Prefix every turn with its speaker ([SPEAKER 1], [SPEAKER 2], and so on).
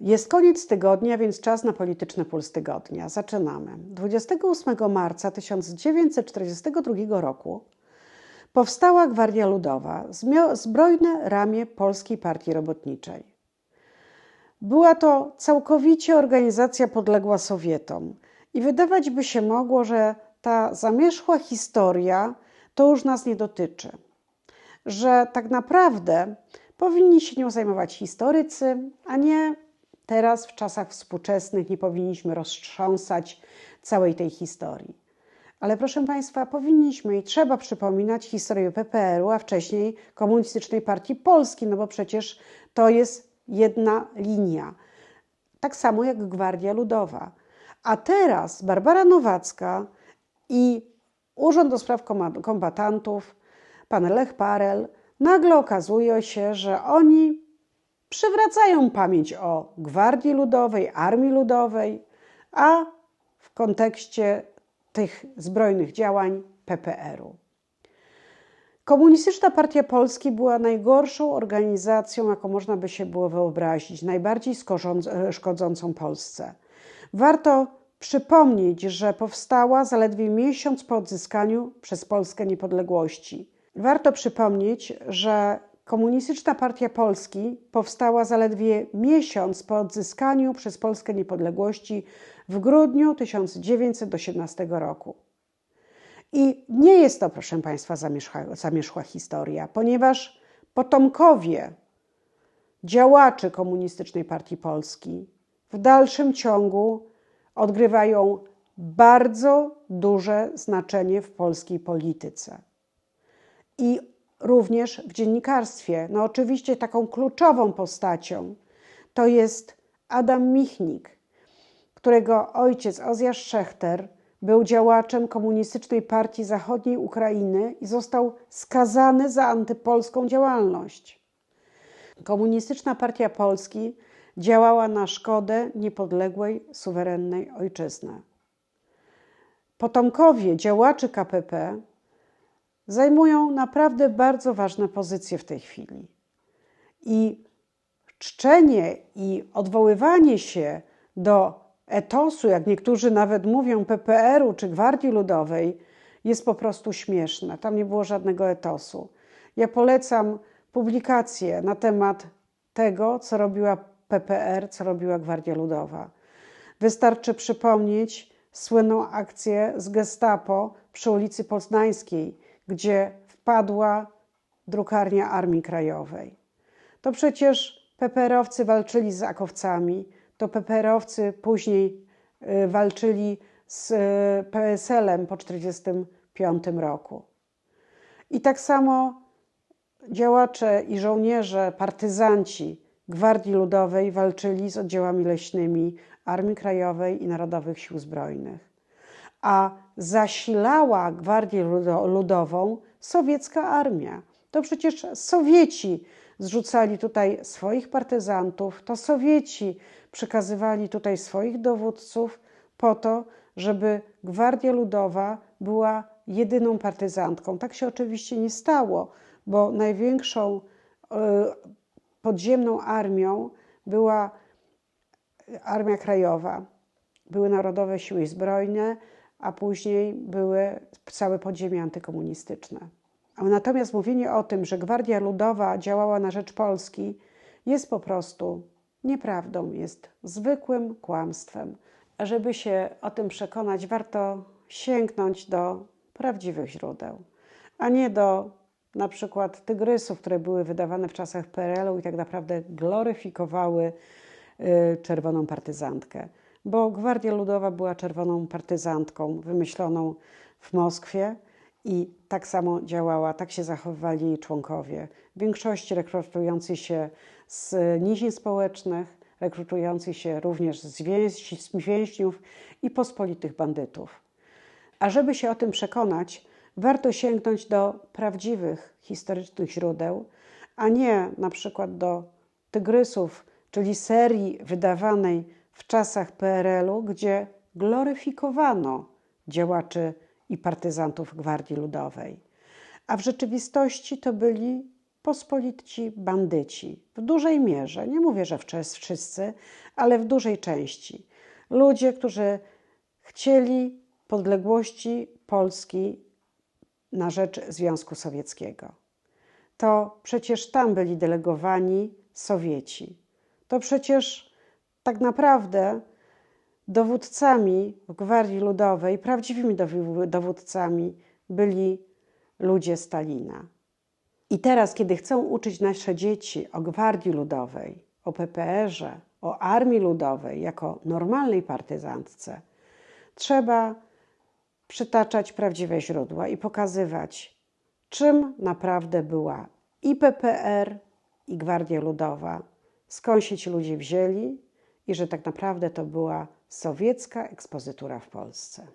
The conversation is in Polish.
[SPEAKER 1] Jest koniec tygodnia, więc czas na polityczny puls tygodnia. Zaczynamy. 28 marca 1942 roku powstała Gwardia Ludowa, zbrojne ramię Polskiej Partii Robotniczej. Była to całkowicie organizacja podległa Sowietom i wydawać by się mogło, że ta zamierzchła historia to już nas nie dotyczy. Że tak naprawdę powinni się nią zajmować historycy, a nie teraz w czasach współczesnych nie powinniśmy roztrząsać całej tej historii. Ale proszę Państwa, powinniśmy i trzeba przypominać historię PPR-u, a wcześniej Komunistycznej Partii Polski, no bo przecież to jest jedna linia. Tak samo jak Gwardia Ludowa. A teraz Barbara Nowacka i Urząd do Spraw Kombatantów, pan Lech Parel, nagle okazuje się, że oni przywracają pamięć o Gwardii Ludowej, Armii Ludowej, a w kontekście tych zbrojnych działań PPR-u. Komunistyczna Partia Polski była najgorszą organizacją, jaką można by się było wyobrazić, najbardziej szkodzącą Polsce. Warto przypomnieć, że powstała zaledwie miesiąc po odzyskaniu przez Polskę niepodległości. Warto przypomnieć, że Komunistyczna Partia Polski powstała zaledwie miesiąc po odzyskaniu przez Polskę niepodległości w grudniu 1918 roku. I nie jest to, proszę Państwa, zamierzchła, zamierzchła historia, ponieważ potomkowie działaczy Komunistycznej Partii Polski w dalszym ciągu odgrywają bardzo duże znaczenie w polskiej polityce. I również w dziennikarstwie. No oczywiście taką kluczową postacią to jest Adam Michnik, którego ojciec Ozjasz Szechter był działaczem Komunistycznej Partii Zachodniej Ukrainy i został skazany za antypolską działalność. Komunistyczna Partia Polski działała na szkodę niepodległej, suwerennej ojczyzny. Potomkowie działaczy KPP zajmują naprawdę bardzo ważne pozycje w tej chwili. I czczenie i odwoływanie się do etosu, jak niektórzy nawet mówią, PPR-u czy Gwardii Ludowej, jest po prostu śmieszne. Tam nie było żadnego etosu. Ja polecam publikacje na temat tego, co robiła PPR, co robiła Gwardia Ludowa. Wystarczy przypomnieć słynną akcję z Gestapo przy ulicy Poznańskiej, gdzie wpadła drukarnia Armii Krajowej. To przecież PPR-owcy walczyli z akowcami, to PPR-owcy później y, walczyli z y, PSL-em po 1945 roku. I tak samo działacze i żołnierze, partyzanci Gwardii Ludowej walczyli z oddziałami leśnymi Armii Krajowej i Narodowych Sił Zbrojnych. A zasilała Gwardię Ludową sowiecka armia. To przecież Sowieci zrzucali tutaj swoich partyzantów, to Sowieci przekazywali tutaj swoich dowódców po to, żeby Gwardia Ludowa była jedyną partyzantką. Tak się oczywiście nie stało, bo największą e, podziemną armią była Armia Krajowa. Były Narodowe Siły Zbrojne, a później były całe podziemie antykomunistyczne. Natomiast mówienie o tym, że Gwardia Ludowa działała na rzecz Polski, jest po prostu nieprawdą, jest zwykłym kłamstwem. Żeby się o tym przekonać, warto sięgnąć do prawdziwych źródeł, a nie do na przykład tygrysów, które były wydawane w czasach PRL-u i tak naprawdę gloryfikowały y, czerwoną partyzantkę. Bo Gwardia Ludowa była czerwoną partyzantką wymyśloną w Moskwie i tak samo działała, tak się zachowywali jej członkowie. W większości rekrutujący się z nizin społecznych, rekrutujący się również z, z więźniów i pospolitych bandytów. A żeby się o tym przekonać, warto sięgnąć do prawdziwych historycznych źródeł, a nie na przykład do Tygrysów, czyli serii wydawanej w czasach PRL-u, gdzie gloryfikowano działaczy i partyzantów Gwardii Ludowej. A w rzeczywistości to byli pospolici bandyci. W dużej mierze, nie mówię, że wszyscy, ale w dużej części. Ludzie, którzy chcieli podległości Polski na rzecz Związku Sowieckiego. To przecież tam byli delegowani Sowieci. To przecież tak naprawdę dowódcami w Gwardii Ludowej, prawdziwymi dowódcami byli ludzie Stalina. I teraz, kiedy chcą uczyć nasze dzieci o Gwardii Ludowej, o PPR-ze, o Armii Ludowej jako normalnej partyzantce, trzeba przytaczać prawdziwe źródła i pokazywać, czym naprawdę była i PPR, i Gwardia Ludowa, skąd się ci ludzie wzięli i że tak naprawdę to była sowiecka ekspozytura w Polsce.